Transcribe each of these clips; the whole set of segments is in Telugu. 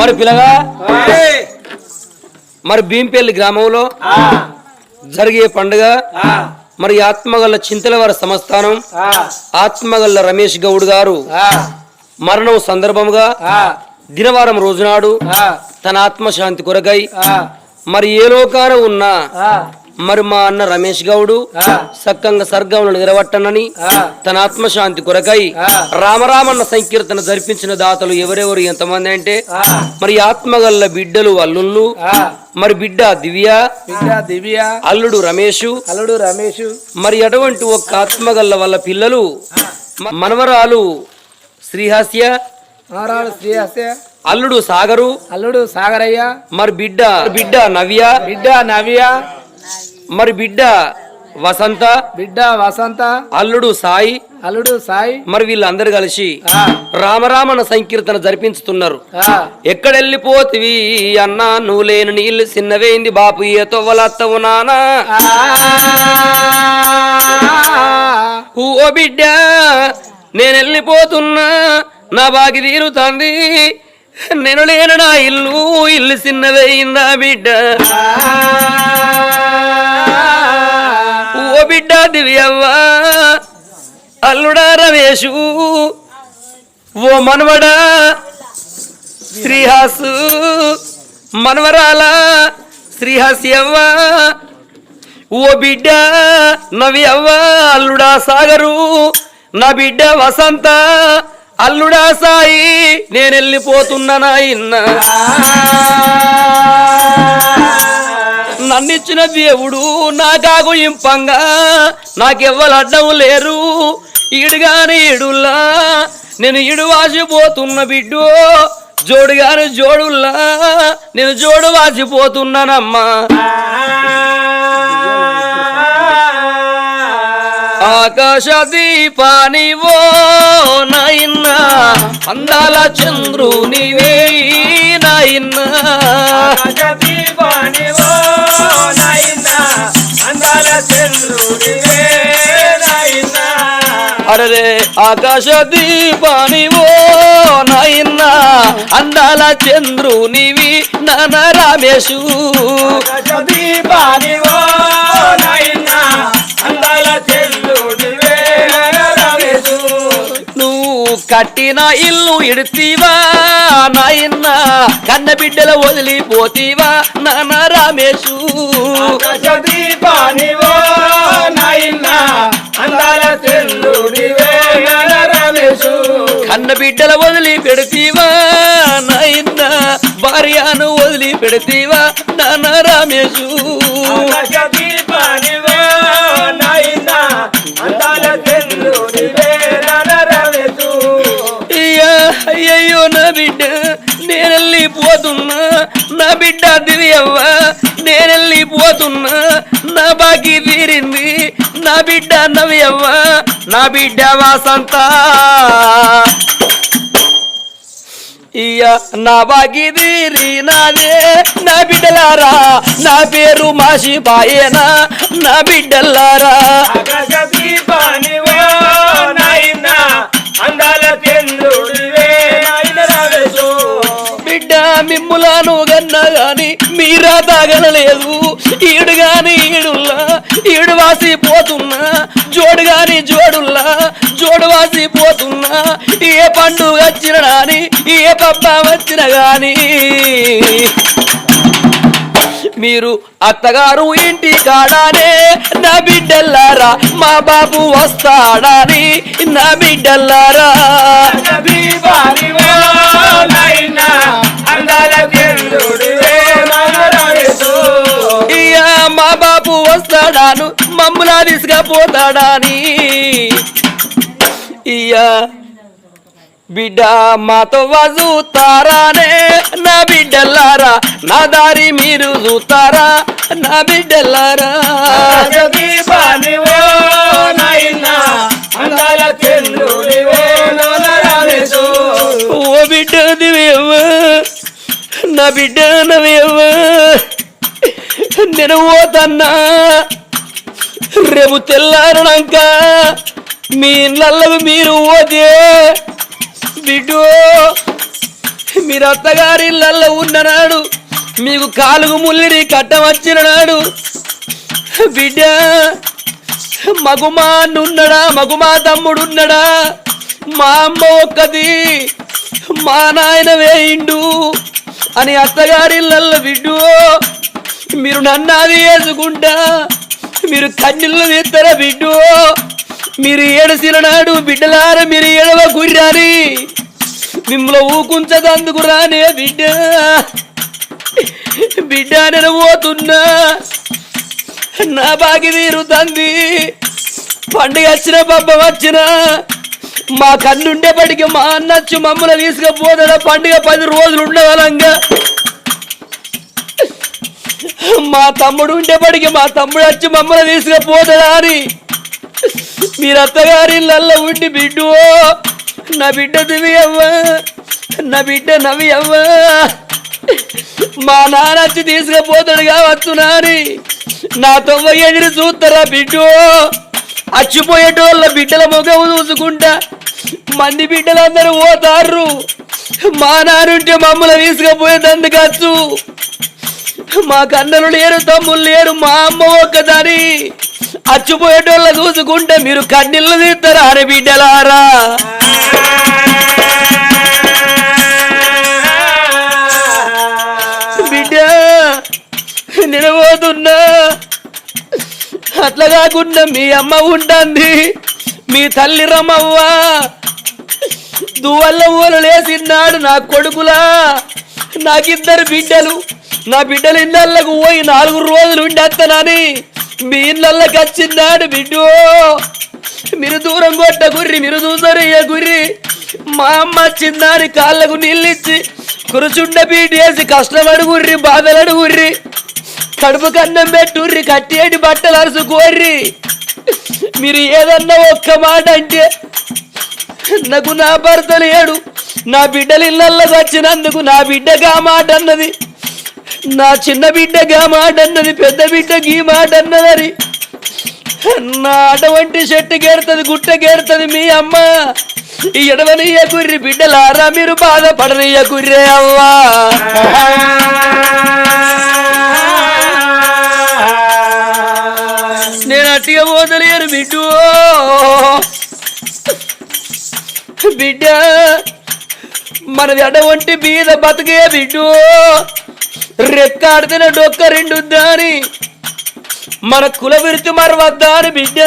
మరి పిల్లగా మరి భీంపల్లి గ్రామంలో జరిగే పండుగ మరి ఆత్మగల్ల చింతలవారి సంస్థానం ఆత్మగల్ల రమేష్ గౌడ్ గారు మరణం సందర్భముగా దినవారం రోజునాడు తన ఆత్మశాంతి కొరకై మరి ఏ లోకాన ఉన్నా మరి మా అన్న రమేష్ గౌడు సక్కంగా సర్గంలో నిలబట్టనని తన ఆత్మశాంతి కొరకై రామరామన్న సంకీర్తన జరిపించిన దాతలు ఎవరెవరు ఎంతమంది అంటే మరి ఆత్మగల్ల బిడ్డలు అల్లుళ్ళు మరి బిడ్డ దివ్య బిడ్డ దివ్య అల్లుడు రమేషు అల్లుడు రమేష్. మరి అటువంటి ఒక్క ఆత్మగల్ల వాళ్ళ పిల్లలు మనవరాలు శ్రీహాస్య శ్రీహస్య అల్లుడు సాగరు అల్లుడు సాగరయ్య మరి బిడ్డ బిడ్డ నవ్య బిడ్డ నవ్య మరి బిడ్డ వసంత బిడ్డ వసంత అల్లుడు సాయి అల్లుడు సాయి మరి వీళ్ళందరూ కలిసి రామరామన సంకీర్తన జరిపించుతున్నారు. ఎక్కడెళ్ళిపోతివి అన్నా నువ్వు లేని నీళ్ళు చిన్నవేంది బాపు ఏ తొవ్వలత్తవు నానా. ఓ బిడ్డ నేను వెళ్ళిపోతున్నా నా బాకి తీరుతాంది. నేను లేను నా ఇల్లు ఇల్లు ఓ బిడ్డ? దివ్యవ్వ అల్లుడా రమేషు ఓ మనవడా శ్రీహాసు. మనవరాల. శ్రీహాస్యవ్వ ఓ బిడ్డ నవ్యవ్వ అల్లుడా సాగరు. నా బిడ్డ వసంత. అల్లుడా సాయి నేను వెళ్ళిపోతున్నా నాయన్న. నన్నిచ్చిన దేవుడు నాకాగు ఇంపంగా. నాకెవ్వరు అడ్డం లేరు. ఈడుగాని ఈడుల్లా. నేను ఈడు వాసిపోతున్న బిడ్డు. జోడుగాని జోడుల్లా. నేను జోడు వాసిపోతున్నానమ్మా. ఆకాశ దీపానివో నాయన్న అందాల చంద్రునివే నాయన్న. అరే ఆకాశ దీపానివో నాయన్న అందాల చంద్రునివి నాన్న రామేశు. నువ్వు కట్టిన ఇల్లు ఇడుతీవా? నాయన్న కన్న బిడ్డల వదిలిపోతీవా? నాన్న రామేశు. కన్న బిడ్డల వదిలి పెడతీవా నాయన్న భార్యను వదిలి పెడతీవా నాన్న రామేశు. అయ్యో నా బిడ్డ నేనెళ్ళిపోతున్నా నా బిడ్డ దివ్యవ్వ నేనెళ్ళిపోతున్నా నా బాకీ తీరింది నా బిడ్డ నవ్యవ్వ నా బిడ్డ వాసంత. ఇయ్యా నా బాకీ తీరి నాదే నా బిడ్డలారా నా పేరు మాసిపాయేనా నా బిడ్డలారా. అందాల మిమ్ములను గన్నా గాని మీరా తాగనలేదు. ఈడు గాని ఈడుల్లా ఈడు వాసిపోతున్నా జోడు గాని జోడుల్లా జోడు వాసిపోతున్నా ఏ పండుగ వచ్చిన గాని ఏ పబ్బ వచ్చిన గాని. మీరు అత్తగారు ఇంటి కాడానే నా బిడ్డల్లారా మా బాబు వస్తాడని నా బిడ్డల్లారా మా బాబు వస్తాడాను మమ్ములా తీసుకపోతాడాని. ఇయ్యా బిడ్డ మాతో చూస్తారానే నా బిడ్డల్లారా నా దారి మీరు చూస్తారా నా రావేశు ఓ బిడ్డ దివ్యవ్వ నా బిడ్డ నవ్యవ్వ నేను పోతన్నా రేపు తెల్లారనాక మీ ఇళ్ళకు మీరు పోతే బిడ్డు మీరు అత్తగారి ఇళ్ళల్లో ఉన్ననాడు మీకు కాలుగు ముల్లిడి కట్టం వచ్చిన నాడు. బిడ్డ మగుమా నున్నడా మగుమా తమ్ముడున్నడా? మా అమ్మ ఒక్కది మా నాయన వేయిండు. అని అత్తగారిళ్ళల్లో బిడ్డు. మీరు నన్నాది వేసుకుంటా మీరు కన్నీళ్ళు తీస్తారా బిడ్డు. మీరు ఏడసిన నాడు బిడ్డలార మీరు ఏడవ గుర్రాని మిమ్మల్ని ఊకుంచదందుకు రానే బిడ్డ. బిడ్డ నేను పోతున్నా. నా బాగి తీరుతుంది పండుగ వచ్చిన పబ్బ వచ్చినా మా కన్నుండేపటికి మా అన్నచ్చు మమ్మల్ని తీసుకుపోతాడు. పండుగ పది రోజులు ఉండగలంగా. మా తమ్ముడు ఉండేపటికి మా తమ్ముడు వచ్చి మమ్మల్ని తీసుకుపోతాడా అని. మీరు అత్తగారి ఇళ్ళల్లో ఉండి బిడ్డు నా బిడ్డ దివి అవ్వా నా బిడ్డ నవ్వి అవ్వా. మా నాన్నచ్చి తీసుకుపోతాడు కావచ్చు నాని. నా తొవ్వ ఎదురు చూస్తారా బిడ్డు అచ్చిపోయేటోళ్ళ బిడ్డల ముఖం చూసుకుంటా. మంది బిడ్డలందరూ పోతారు మా నానుంటే మమ్మల్ని తీసుకుపోయేదందుకచ్చు మా కన్నలు లేరు తమ్ముళ్ళు లేరు మా అమ్మ ఒక్కదాని. అచ్చిపోయేటోళ్ళ చూసుకుంటే మీరు కన్నీళ్ళు తీస్తారా అరే బిడ్డలారా? బిడ్డ నిలబోతున్నా అట్లా కాకుండా మీ అమ్మ ఉంటుంది మీ తల్లి రమవ్వ దువల్ల ఊరు లేసిన్నాడు నా కొడుకులా. నాకిద్దరు బిడ్డలు. నా బిడ్డలు ఇళ్ళకు పోయి నాలుగు రోజులు ఉండేస్తానని మీ ఇళ్ళకి వచ్చిన్నాడు బిడ్డు. మీరు దూరం కొట్ట గుర్రి మీరు చూసారు ఏ గుర్రి. మా అమ్మ చిన్నారి కాళ్ళకు నీళ్ళిచ్చి కురుచుండ పీటేసి కష్టపడు గుర్రి బాధలడు గుర్రి. కడుపు కన్నం పెట్టుర్రి కట్టేటి బట్టలు అరుసుకోర్రి మీరు ఏదన్నా ఒక్క మాట అంటే నాకు నా భర్త లేడు నా బిడ్డలు ఇళ్ళల్లో వచ్చినందుకు నా బిడ్డగా మాట అన్నది నా చిన్న బిడ్డగా మాట అన్నది పెద్ద బిడ్డకి మాట అన్నదని నా అటువంటి చెట్టు గేరుతుంది గుట్ట గేరుతుంది మీ అమ్మ. ఈ ఎడవనియ కుర్రి బిడ్డలారా మీరు బాధపడనియ కుర్రే అవ్వా. నేను అట్టిగా పోతలేను బిడ్డు. బిడ్డ. మనది అడవంటి బీద బతికే బిడ్డు. రెక్కాడితేనే డొక్క రెండు దాని. మన కుల విరుతి మరవద్దాని బిడ్డ.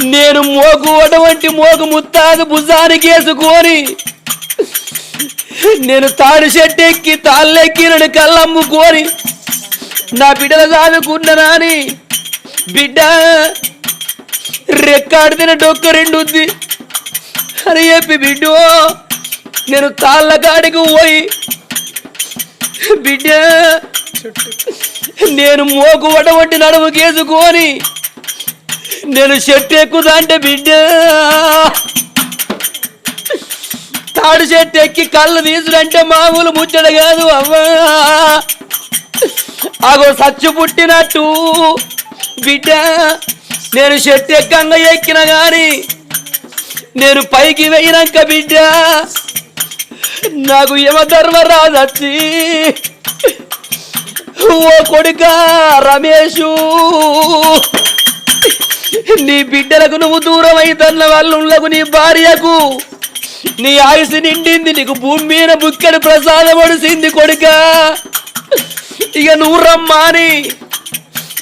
నేను మోగు అటువంటి మోగు ముత్తాదు భుజానికి వేసుకొని నేను తాడు చెట్టెక్కి తాళ్ళెక్కి నన్ను కళ్ళమ్ముకొని. నా బిడ్డల నాని. బిడ్డ రెక్కాడితేనే డొక్క రెండు ఉంది. అని చెప్పి బిడ్డు నేను తాళ్ళ కాడికి పోయి బిడ్డ నేను మోకు వడవట్టి నడుము కేసుకొని నేను చెట్టు ఎక్కుదా అంటే బిడ్డ. తాడు చెట్టు ఎక్కి కళ్ళు తీసుడంటే మామూలు ముచ్చట కాదు అవ్వా. అగో సచ్చు పుట్టినట్టు బిడ్డ. నేను చెట్టు ఎక్కంగా ఎక్కిన గాని నేను పైకి వేయినాక బిడ్డ నాకు యమధర్మరాజు రాదచ్చి ఓ కొడుక రమేషు నీ బిడ్డలకు నువ్వు దూరం అయితన్న వాళ్ళకు నీ భార్యకు. నీ ఆయుసు నిండింది నీకు భూమి మీద బుక్కడి ప్రసాదం ఒడిసింది కొడుక. ఇక నువ్వు రమ్మా అని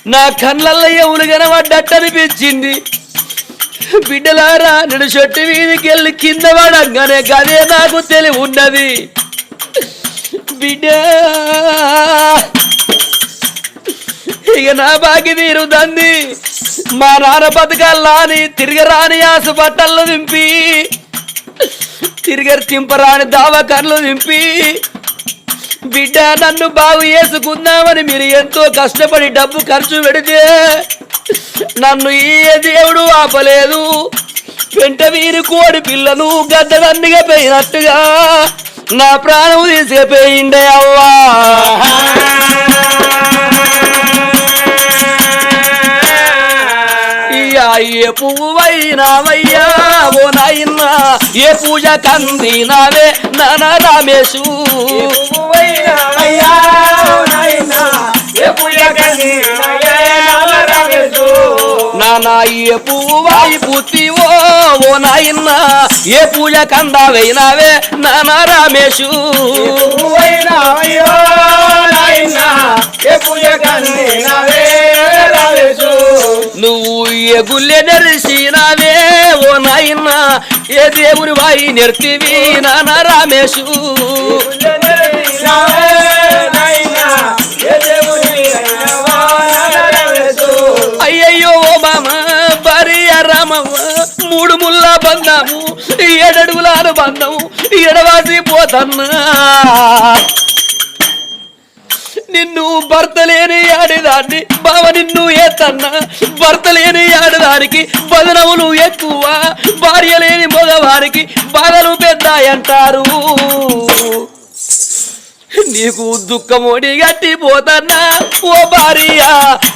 నా కళ్ళల్లో ఎవరు కనబడ్డట్టనిపించింది. బిడ్డలారా నేను చెట్టు మీదకి వెళ్ళి కింద పడంగానే గదే నాకు తెలివి ఉన్నది. బిడ్డ! ఇక నా బాగి తీరుదంది మా నాన్న బతకాలని తిరగరాని ఆశ దింపి. తిరిగరు తింపరాని దావకర్లు దింపి. బిడ్డ నన్ను బాగు చేసుకుందామని మీరు ఎంతో కష్టపడి డబ్బు ఖర్చు పెడితే నన్ను ఏ దేవుడు ఆపలేదు. వెంట వీరి కోడి పిల్లలు గద్దదన్నిగా పోయినట్టుగా నా ప్రాణం తీసుకుపోయిండే అవ్వా. అయ్యా ఏ పువ్వైనావయ్యా ఓ నాయనా ఏ పూజ కందినావే నాన్న రామేశు. అయ్యా ఏ పూజ కన్నీనాయే నానా ఏ పువ్వు వాయి పుత్తివో ఓ నాయనా ఏ పూజ కందావైనావే నాన్న రామేశు. నువ్వు ఏ గుళ్ళె నెరిసినావే ఓ నాయనా ఏ దేవుని వాయి నెర్తివి నాన్న రామేశు. బంధము ఏడడుగుల అనుబంధము ఎడవాసి పోతన్నా. నిన్ను భర్త లేని ఆడేదాన్ని బావ నిన్ను ఏతన్నా. భర్త లేని ఆడదానికి బదనములు ఎక్కువ భార్య లేని మగవారికి బాధలు పెద్దాయంటారు. నీకు దుఃఖమోడి గట్టి పోతన్నా. ఓ భార్య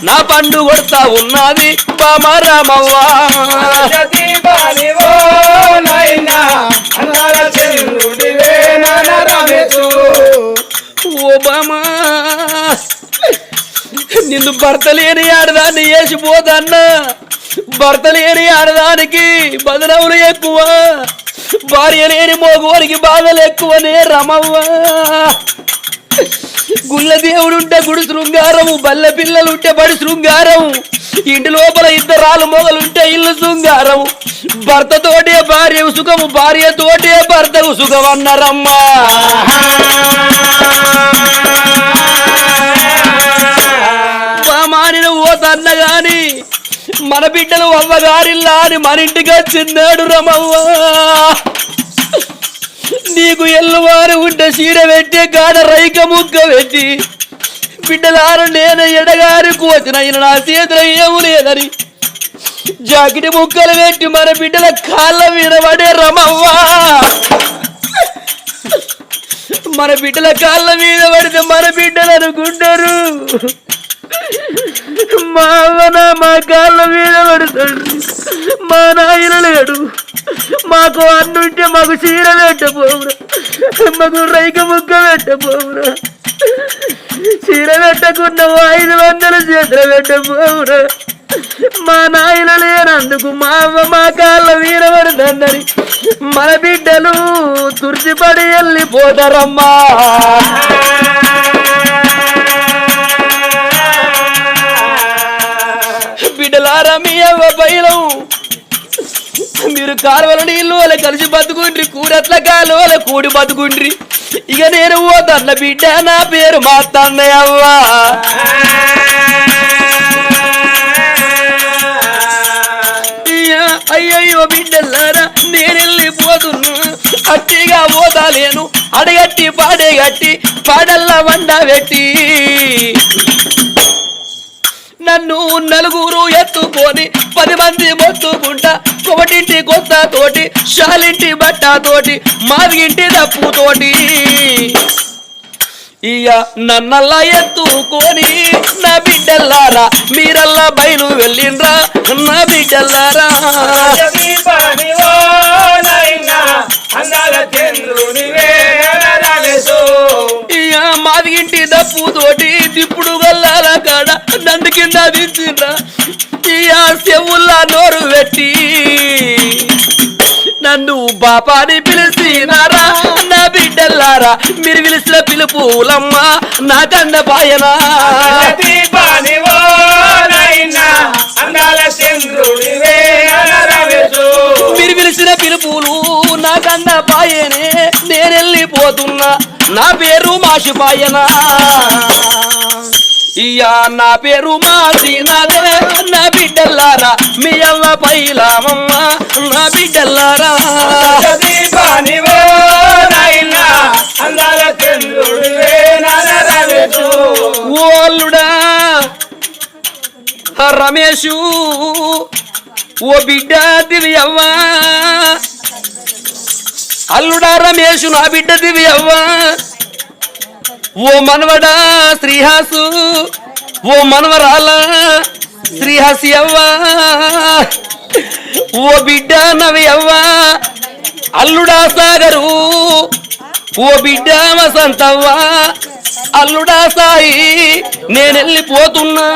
నా పండు కొడతా ఉన్నది బామరామవ్వా. అన్నాల చంద్రుడివే నిన్ను భర్త లేని ఆడదాన్ని వేసిపోదన్నా భర్త లేని ఆడదానికి బదనవులు ఎక్కువ. భార్య లేని మోగువారికి బాధలు ఎక్కువనే రమవ్వ. గుళ్ళ దేవుడు ఉంటే గుడి శృంగారము బల్లె పిల్లలు ఉంటే బడి శృంగారము. ఇంటి లోపల ఇద్దరాలు మొగలుంటే ఇల్లు శృంగారము. భర్తతోటే భార్య సుఖము భార్యతోటే భర్తకు సుఖం అన్నారమ్మా ఓ గాని మన బిడ్డలు అవ్వగారిల్లా అని మన ఇంటికి వచ్చిన్నాడు రమవ్వ. నీకు ఎల్లువారు ఉంటే చీర పెట్టి గాడ రైక ముక్క పెట్టి బిడ్డలారు నేను ఎడగారి కోచిన నా చేతుల ఏమూ లేదని జాకిటి ముక్కలు పెట్టి మన బిడ్డల కాళ్ళ మీద పడే రమవ్వా. మన బిడ్డల కాళ్ళ మీద పడితే మన బిడ్డలు అనుకుంటారు మావన మా కాళ్ళ మీద పడతాడు. మా నాయన లేడు. మాకు అన్నుంటే మాకు చీర పెట్టపోవురా మాకు రైక ముక్క పెట్టపోవురా చీర పెట్టకుండా ఐదు వందల చేతులు పెట్టపోవురా మా నాయన లేనందుకు మా అమ్మ మా కాళ్ళ మీద పడుతుందని మన బిడ్డలు తుర్చిపడి వెళ్ళిపోతారమ్మా. బిడ్డలారా మీ అవ్వ బయలం. మీరు కాలువల నీళ్ళు వాళ్ళ కలిసి బతుకుండ్రి కూరట్ల కాలువల కూడి బతుకుండ్రి. ఇక నేను ఓ తన్న బిడ్డ నా పేరు మా తన్నయ్య అయ్యయ్యో బిడ్డలారా నేను వెళ్ళిపోతున్నా అట్టిగా పోతాలేను అడగట్టి పాడేగట్టి పాడల్లా వండ పెట్టి. నన్ను నలుగురు ఎత్తుకొని పది మంది మొత్తుకుంటా. కొమటింటి కొత్త తోటి షాలింటి బట్ట తోటి మాది దప్పు తోటి ఇక నన్నల్లా ఎత్తుకొని నా బిడ్డల్లారా మీరల్లా బయలు వెళ్ళిండ్రా నా బిడ్డల్లారా మాదిగింటి దప్పు తోటి దిప్పుడు గల్లాల కాడ నందు కింద దించిండ్రా. ఇక చెవుల్లా నోరు పెట్టి నన్ను బాపాని పిలిచినారా? నా బిడ్డల్లారా మీరు పిలిచిన పిలుపులమ్మ నా కండ పాయనా? మీరు పిలిచిన పిలుపులు నా కండ పాయనే నేను వెళ్ళిపోతున్నా నా పేరు మాషిపాయనా ఇయ్యా నా పేరు మాసినదే నా బిడ్డల్లారా. మీ అవ్వ పైలామమ్మ నా బిడ్డల్లారా. నాయనా చంద్రుడివే ఓల్లుడా రమేషు ఓ బిడ్డ దివ్యవ్వా. అల్లుడా రమేషు నా బిడ్డ దివ్యవ్వా. ఓ మనవడా శ్రీహాసు ఓ మనవరాల శ్రీహాసి అవ్వా ఓ బిడ్డ నవి అవ్వా అల్లుడా సాగరు ఓ బిడ్డ వసంతవ్వా అల్లుడా సాయి నేను వెళ్ళిపోతున్నా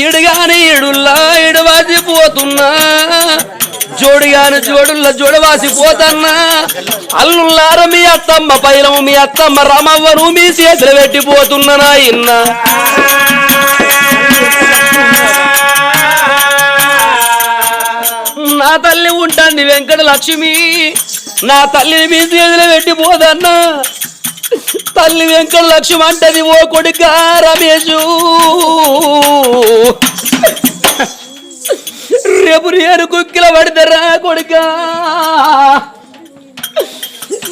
ఈడుగాని ఈడుల్లా ఈడవాసిపోతున్నా జోడిగాని జోడుల్లా జోడవాసిపోతన్నా అల్లుల్లార మీ అత్తమ్మ పైలము మీ అత్తమ్మ రామవ్వను మీ చేతులు పెట్టిపోతున్నా నాయన్నా. నా తల్లి ఉంటాంది వెంకట లక్ష్మి నా తల్లిని మీ చేతిలో పెట్టిపోదన్నా తల్లి వెంకట లక్ష్యం అంటది ఓ కొడుక రమేషు రేపు నేను కుక్కిల పడతారా కొడుక?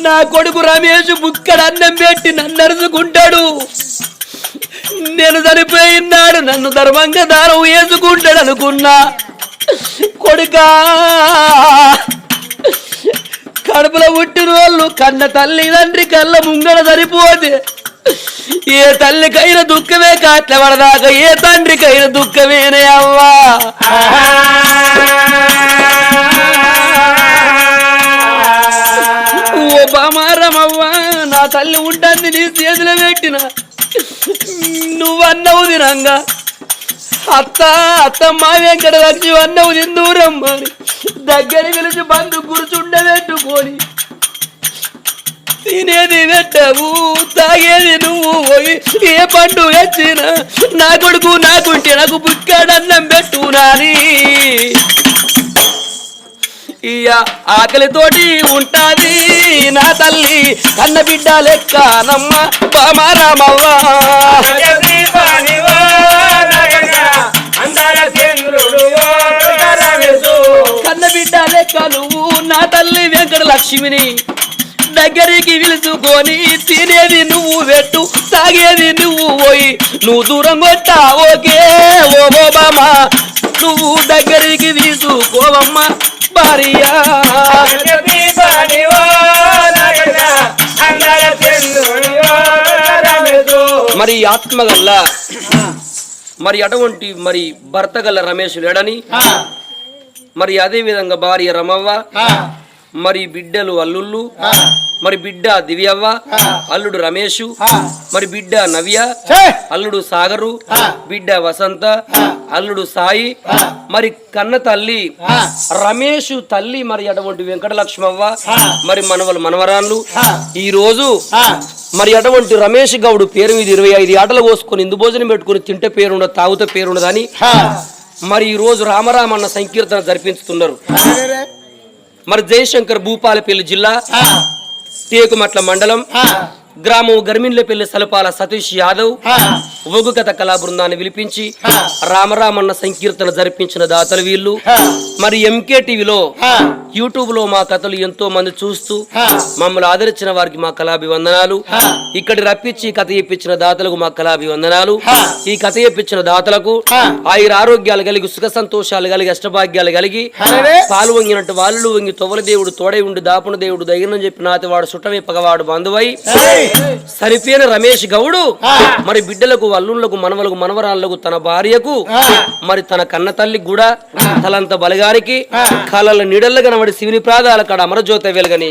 నా కొడుకు రమేష్ బుక్కడ అన్నం పెట్టి నన్ను అరుచుకుంటాడు. నేను చనిపోయినాడు నన్ను ధర్మంగా దారం వేసుకుంటాడు అనుకున్నా. కొడుకా కడుపులో పుట్టిన వాళ్ళు కన్న తల్లి తండ్రి కళ్ళ ముంగడ సరిపోతే ఏ తల్లికైన దుఃఖమే కాట్ల పడదాకా ఏ తండ్రికైన దుఃఖమేనే అవ్వా. ఓ బామారమవ్వా నా తల్లి ఉంటుంది నీ చేతిలో పెట్టిన. నువ్వన్నవు తినంగా. అత్త అత్తమ్మ వెంకట లక్ష్మి అన్నవు తిందూరమ్మని దగ్గర పిలిచి బంధు కూర్చుండబెట్టుకొని తినేది పెట్టవు తాగేది నువ్వు పోయి ఏ పండు వచ్చిన నా కొడుకు నాకుంటే నాకు బుక్కాడన్నం పెట్టు నాని. ఆకలితోటి ఉంటాది నా తల్లి కన్న బిడ్డ లెక్క నమ్మ బామారామవ్వా జగదీపానివో అందాల చంద్రుడు లెక్క నువ్వు నా తల్లి వెంకట లక్ష్మిని దగ్గరికి పిలుచుకొని తినేది నువ్వు పెట్టు తాగేది నువ్వు పోయి నువ్వు దూరం కొట్టా ఓకే ఓ బాబా నువ్వు దగ్గరికి తీసుకోవమ్మ భార్య. జగదీపానివో నాయనా, అందాల మరి ఆత్మగల్ల మరి అటువంటి మరి భర్త గల రమేష్ లేడని మరి అదే విధంగా భార్య రమవ్వ మరి బిడ్డలు అల్లుళ్ళు మరి బిడ్డ దివ్యవ్వ అల్లుడు రమేషు మరి బిడ్డ నవ్య అల్లుడు సాగరు బిడ్డ వసంత అల్లుడు సాయి మరి కన్న తల్లి రమేష్ తల్లి మరి అటువంటి వెంకటలక్ష్మవ్వ మరి మనవలు మనవరాళ్ళు. ఈ రోజు మరి అటువంటి రమేష్ గౌడు పేరు మీద ఇరవై ఐదు ఆటలు కోసుకొని ఇందు భోజనం పెట్టుకుని తింటే పేరుండదు తాగుతే పేరుండదని మరి ఈ రోజు రామరామన్న సంకీర్తన జరిపించుతున్నారు. మరి జయశంకర్ భూపాలపల్లి జిల్లా టేకుమట్ల మండలం గ్రామం గర్మిన్లపల్లి సలపాల సతీష్ యాదవ్ ఒగ్గు కథ కళా బృందాన్ని పిలిపించి రామరామన్న సంకీర్తన జరిపించిన దాతలు వీళ్ళు. మరి ఎంకే టీవీలో యూట్యూబ్లో మా కథలు ఎంతో మంది చూస్తూ మమ్మల్ని ఆదరించిన వారికి మా కళాభివందనాలు. ఇక్కడి రప్పించి కథ చెప్పించిన దాతలకు మా కళాభివందనాలు. ఈ కథ చెప్పించిన దాతలకు ఆయుర ఆరోగ్యాలు కలిగి సుఖ సంతోషాలు కలిగి అష్టభాగ్యాలు కలిగి పాలు వంగినట్టు వాళ్ళు వంగి తొవల దేవుడు తోడై ఉండి దాపున దేవుడు ధైర్యం చెప్పి నాతి వాడు సుట్టమే పగవాడు బంధువై. సరిపోయిన రమేష్ గౌడు. మరి బిడ్డలకు అల్లుళ్ళకు మనవలకు మనవరాళ్ళకు తన భార్యకు మరి తన కన్న తల్లికి కూడా తలంత బలగానికి కళల నీడల్ల కనబడి శివుని ప్రాదాల కాడ అమరజ్యోత వెలగని